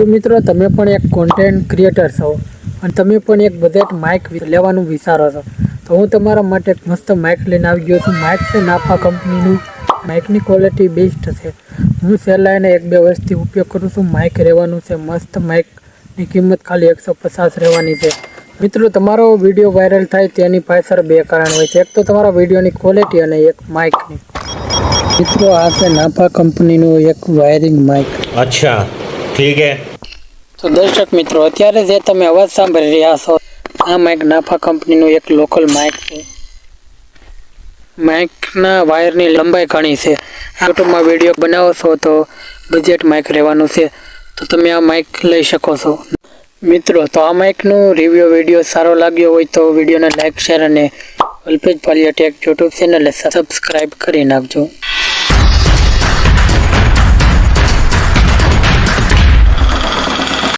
શું મિત્રો તમે પણ એક કોન્ટેન્ટ ક્રિએટર છો અને તમે પણ એક બજેટ માઇક લેવાનું વિચારો છો તો હું તમારા માટે એક મસ્ત માઇક લઈને આવી ગયો છું માઇક છે નાફા કંપનીનું માઇકની ક્વોલિટી બેસ્ટ છે હું છેલ્લા એને એક બે વર્ષથી ઉપયોગ કરું છું માઇક રહેવાનું છે મસ્ત માઇકની કિંમત ખાલી એકસો પચાસ રહેવાની છે મિત્રો તમારો વિડીયો વાયરલ થાય તેની પાછળ બે કારણ હોય છે એક તો તમારા વિડીયોની ક્વોલિટી અને એક માઇકની મિત્રો આ છે નાફા કંપનીનું એક વાયરિંગ માઇક अच्छा ठीक है તો દર્શક મિત્રો, અત્યારે જે તમે અવાજ સાંભળી રહ્યા છો, આ માઇક નાફા કંપનીનું એક લોકલ માઇક છે. માઇકના વાયરની લંબાઈ ઘણી છે. યુટ્યુબમાં વીડિયો બનાવો છો તો બજેટ માઇક રહેવાનું છે. તો તમે આ માઇક લઈ શકો છો. મિત્રો, તો આ માઇકનું રિવ્યુ વીડિયો સારો લાગ્યો હોય તો વિડીયોને લાઇક શેર અને અલ્પેજ પાલિયા ટેક યુટ્યુબ ચેનલને સબસ્ક્રાઈબ કરી નાખજો.